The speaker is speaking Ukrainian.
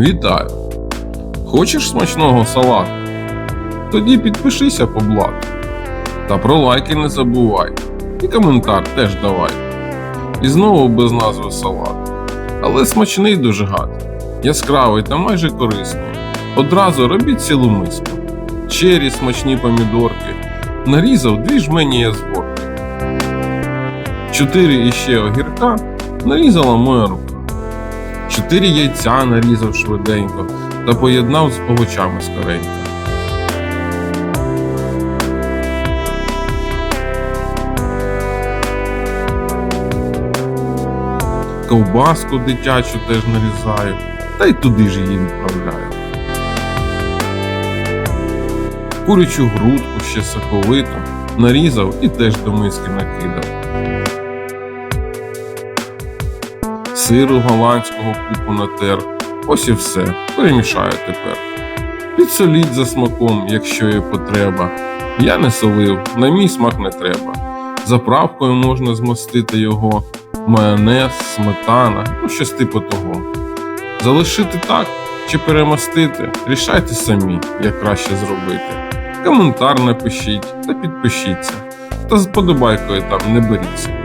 Вітаю! Хочеш смачного салату? Тоді підпишися по блату. Та про лайки не забувай. І коментар теж давай. І знову без назви салат. Але смачний дуже гад. Яскравий та майже корисний. Одразу робіть цілу миску. Чері смачні помідорки. Нарізав дві жмені я зборки. Чотири іще огірка нарізала моя рука. Чотири яйця нарізав швиденько та поєднав з овочами скоренько. Ковбаску дитячу теж нарізаю, та й туди ж її відправляю. Курячу грудку ще соковиту нарізав і теж до миски накидав. Сиру голландського купу натер. Ось і все. Перемішаю тепер. Підсоліть за смаком, якщо є потреба. Я не солив, на мій смак не треба. Заправкою можна змастити його, майонез, сметана, ну щось типу того. Залишити так чи перемастити, рішайте самі, як краще зробити. Коментар напишіть та підпишіться. Та з подобайкою там не беріться.